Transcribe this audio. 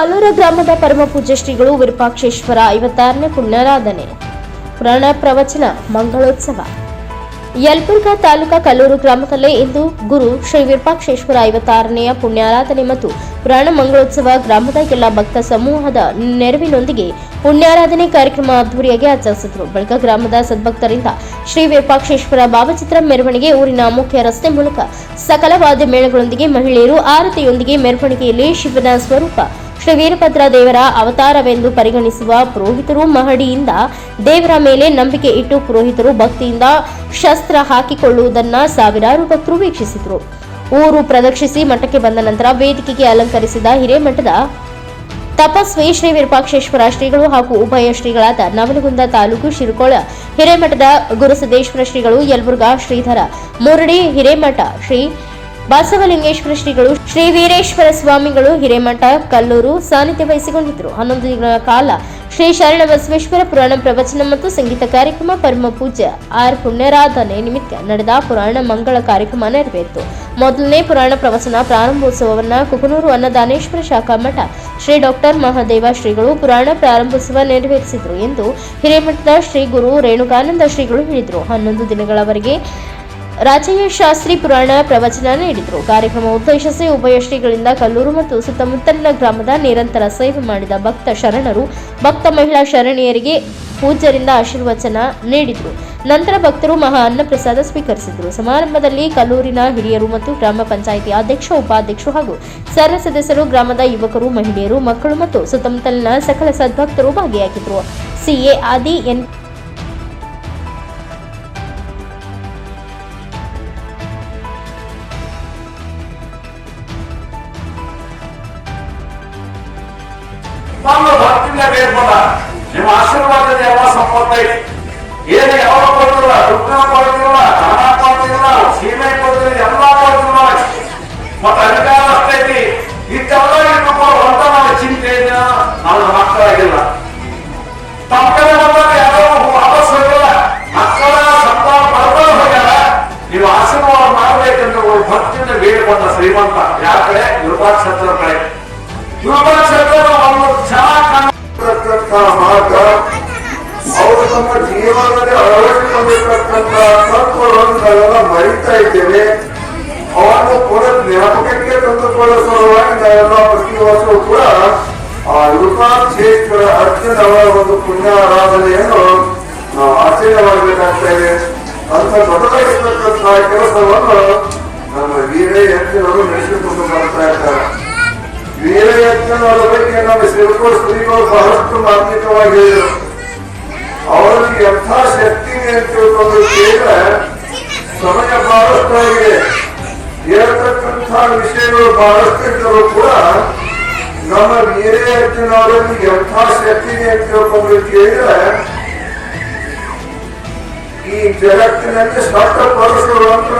ಕಲ್ಲೂರ ಗ್ರಾಮದ ಪರಮ ಪೂಜ್ಯ ಶ್ರೀಗಳು ವಿರೂಪಾಕ್ಷೇಶ್ವರ ಐವತ್ತಾರನೇ ಪುಣ್ಯಾರಾಧನೆ. ಪುರಾಣ ಪ್ರವಚನ, ಮಂಗಳೋತ್ಸವ. ಯಲಬುರ್ಗಾ ತಾಲೂಕಾ ಕಲ್ಲೂರು ಗ್ರಾಮದಲ್ಲೇ ಇಂದು ಗುರು ಶ್ರೀ ವಿರೂಪಾಕ್ಷೇಶ್ವರ ಐವತ್ತಾರನೆಯ ಪುಣ್ಯಾರಾಧನೆ ಮತ್ತು ಪುರಾಣ ಮಂಗಳೋತ್ಸವ ಗ್ರಾಮದ ಎಲ್ಲ ಭಕ್ತ ಸಮೂಹದ ನೆರವಿನೊಂದಿಗೆ ಪುಣ್ಯಾರಾಧನೆ ಕಾರ್ಯಕ್ರಮ ಅದ್ದೂರಿಯಾಗಿ ಆಚರಿಸಿದರು. ಬಳಿಕ ಗ್ರಾಮದ ಸದ್ಭಕ್ತರಿಂದ ಶ್ರೀ ವಿರೂಪಾಕ್ಷೇಶ್ವರ ಭಾವಚಿತ್ರ ಮೆರವಣಿಗೆ ಊರಿನ ಮುಖ್ಯ ರಸ್ತೆ ಮೂಲಕ ಸಕಲವಾದ ಮೇಳಗಳೊಂದಿಗೆ ಮಹಿಳೆಯರು ಆರತಿಯೊಂದಿಗೆ ಮೆರವಣಿಗೆಯಲ್ಲಿ ಶಿವನ ಸ್ವರೂಪ ಶ್ರೀ ವೀರಭದ್ರ ದೇವರ ಅವತಾರವೆಂದು ಪರಿಗಣಿಸುವ ಪುರೋಹಿತರು ಮಹಡಿಯಿಂದ ದೇವರ ಮೇಲೆ ನಂಬಿಕೆ ಇಟ್ಟು ಪುರೋಹಿತರು ಭಕ್ತಿಯಿಂದ ಶಸ್ತ್ರ ಹಾಕಿಕೊಳ್ಳುವುದನ್ನ ಸಾವಿರಾರು ಭಕ್ತರು ವೀಕ್ಷಿಸಿದರು. ಊರು ಪ್ರದಕ್ಷಿಸಿ ಮಠಕ್ಕೆ ಬಂದ ನಂತರ ವೇದಿಕೆಗೆ ಅಲಂಕರಿಸಿದ ಹಿರೇಮಠದ ತಪಸ್ವಿ ಶ್ರೀ ವಿರೂಪಾಕ್ಷೇಶ್ವರ ಶ್ರೀಗಳು ಹಾಗೂ ಉಭಯ ಶ್ರೀಗಳಾದ ನವಲಗುಂದ ತಾಲೂಕು ಶಿರುಕೋಳ ಹಿರೇಮಠದ ಗುರುಸಿದ್ದೇಶ್ವರ ಶ್ರೀಗಳು ಯಲಬುರ್ಗಾ ಶ್ರೀಧರ ಮುರಡಿ ಹಿರೇಮಠ ಶ್ರೀ ಬಸವಲಿಂಗೇಶ್ವರ ಶ್ರೀಗಳು, ಶ್ರೀ ವೀರೇಶ್ವರ ಸ್ವಾಮಿಗಳು, ಹಿರೇಮಠ, ಕಲ್ಲೂರು ಸಾನ್ನಿಧ್ಯ ವಹಿಸಿಕೊಂಡಿದ್ದರು. ಹನ್ನೊಂದು ದಿನಗಳ ಕಾಲ ಶ್ರೀ ಶರಣ ಬಸವೇಶ್ವರ ಪುರಾಣ ಪ್ರವಚನ ಮತ್ತು ಸಂಗೀತ ಕಾರ್ಯಕ್ರಮ, ಪರಮ ಪೂಜೆ ಆರ್ ಪುಣ್ಯರಾಧನೆ ನಿಮಿತ್ತ ನಡೆದ ಪುರಾಣ ಮಂಗಳ ಕಾರ್ಯಕ್ರಮ ನೆರವೇರಿತು. ಮೊದಲನೇ ಪುರಾಣ ಪ್ರವಚನ ಪ್ರಾರಂಭೋತ್ಸವವನ್ನ ಕುಕನೂರು ಅನ್ನದಾನೇಶ್ವರ ಶಾಖಾ ಮಠ ಶ್ರೀ ಡಾಕ್ಟರ್ ಮಹಾದೇವ ಶ್ರೀಗಳು ಪುರಾಣ ಪ್ರಾರಂಭೋತ್ಸವ ನೆರವೇರಿಸಿದರು ಎಂದು ಹಿರೇಮಠದ ಶ್ರೀ ಗುರು ರೇಣುಕಾನಂದ ಶ್ರೀಗಳು ಹೇಳಿದರು. ಹನ್ನೊಂದು ದಿನಗಳವರೆಗೆ ರಾಜಯ್ಯ ಶಾಸ್ತ್ರಿ ಪುರಾಣ ಪ್ರವಚನ ನೀಡಿದರು. ಕಾರ್ಯಕ್ರಮ ಉದ್ದೇಶಿಸಿ ಉಭಯ ಶ್ರೀಗಳಿಂದ ಕಲ್ಲೂರು ಮತ್ತು ಸುತ್ತಮುತ್ತಲಿನ ಗ್ರಾಮದ ನಿರಂತರ ಸೇವೆ ಮಾಡಿದ ಭಕ್ತ ಶರಣರು, ಭಕ್ತ ಮಹಿಳಾ ಶರಣಿಯರಿಗೆ ಪೂಜ್ಯರಿಂದ ಆಶೀರ್ವಚನ ನೀಡಿದರು. ನಂತರ ಭಕ್ತರು ಮಹಾ ಅನ್ನಪ್ರಸಾದ ಸ್ವೀಕರಿಸಿದರು. ಸಮಾರಂಭದಲ್ಲಿ ಕಲ್ಲೂರಿನ ಹಿರಿಯರು ಮತ್ತು ಗ್ರಾಮ ಪಂಚಾಯಿತಿ ಅಧ್ಯಕ್ಷ, ಉಪಾಧ್ಯಕ್ಷರು ಹಾಗೂ ಸರ್ವ ಸದಸ್ಯರು, ಗ್ರಾಮದ ಯುವಕರು, ಮಹಿಳೆಯರು, ಮಕ್ಕಳು ಮತ್ತು ಸುತ್ತಮುತ್ತಲಿನ ಸಕಲ ಸದ್ಭಕ್ತರು ಭಾಗಿಯಾಗಿದ್ದರು ಸಿಎ ಆದಿ ಎನ್ ಭಕ್ತಿಯಿಂದ ಬೇಡ್ಕೊಂಡ ನಿಮ್ಮ ಆಶೀರ್ವಾದದ ಎಲ್ಲ ಸಂಪತ್ತ ಇದೆ ಏನು ಯಾವ ಕೊಡ್ತಿಲ್ಲ ದುಃಖ ಕೊಡ್ತಿಲ್ಲ ಹಣ ಕೊಡ್ತಿಲ್ಲ, ಸೀಮೆ ಕೊಡ್ತಿಲ್ಲ, ಎಲ್ಲ ಕೊಡ್ತಿಲ್ಲ. ಮತ್ತೆ ಅಧಿಕಾರ ಅಷ್ಟೈತಿ ಇಷ್ಟೆಲ್ಲ ಇರ್ಬೇಕು ಅಂತ ನನ್ನ ಚಿಂತೆ ಇದೆ ನಮ್ಮ ಮಕ್ಕಳಾಗಿಲ್ಲ. ಕಡೆ ಬಂದಾಗ ಯಾರೋ ವಾಪಸ್ ಹೋಗಿಲ್ಲ ಮಕ್ಕಳ ಸಂತಾನ ಪಡ್ಕೊಂಡು ಹೋಗ್ಯಾರ. ನೀವು ಆಶೀರ್ವಾದ ಮಾಡ್ಬೇಕಂತ ಒಂದು ಭಕ್ತಿಯಿಂದ ಬೇಡಿಕೊಂಡ ಶ್ರೀಮಂತ. ಯಾವ ಕಡೆ? ವಿರೂಪಾಕ್ಷೇತ್ರ ಕಡೆ. ವಿರೂಪಾಕ್ಷೇತ್ರ ಒಂದು ಮಾರ್ಗ ಅವರು ತಮ್ಮ ಜೀವನದಲ್ಲಿ ಅಳವಡಿಸಿಕೊಂಡಿರ್ತಕ್ಕಂಥ ತತ್ವಗಳನ್ನು ನಾವೆಲ್ಲ ಮರಿತಾ ಇದ್ದೇವೆ. ಅವನ್ನು ಕೂಡ ಜ್ಞಾಪಕಕ್ಕೆ ತಂದುಕೊಳ್ಳುವ ಸಲುವಾಗಿ ನಾವೆಲ್ಲ ಪ್ರತಿ ವರ್ಷವೂ ಕೂಡ ಆ ಅರ್ಜುನ ಅವರ ಒಂದು ಪುಣ್ಯ ಆರಾಧನೆಯನ್ನು ನಾವು ಆಚರಣೆ ಮಾಡಬೇಕಾಗ್ತೇವೆ ಅಂತ ದೊಡ್ಡದಾಗಿರ್ತಕ್ಕಂಥ ಕೆಲಸವನ್ನು ನಮ್ಮ ವೀರ ಅರ್ಜುನರು ನಡೆಸಿಕೊಂಡು ಬರ್ತಾ ಇದ್ದಾರೆ. ವೀರ ಯಜ್ಞನವರ ಬಗ್ಗೆ ನಮ್ಮ ಶ್ರೀಗಳು ಶ್ರೀಗಳು ಬಹಳಷ್ಟು ಮಾರ್ಮಿಕವಾಗಿ ಹೇಳಿದರು ಶಕ್ತಿ ಇದೆ ಅಂತ ತಿಳ್ಕೊಂಡು ಕೇಳಿದ್ರೆ ಸಮಯ ಬಹಳಷ್ಟು ಆಗಿದೆ ಹೇಳ್ತಕ್ಕಂಥ ವಿಷಯಗಳು ಬಹಳಷ್ಟು ಇದ್ದರೂ ಕೂಡ ನಮ್ಮ ಬೇರೆ ಶಕ್ತಿ ಇದೆ ಅಂತ ತಿಳ್ಕೊಂಡು ಕೇಳಿದ್ರೆ ಈ ಜಗತ್ತಿನಲ್ಲಿ ಸ್ಪಷ್ಟ ಪಡಿಸುವಂತ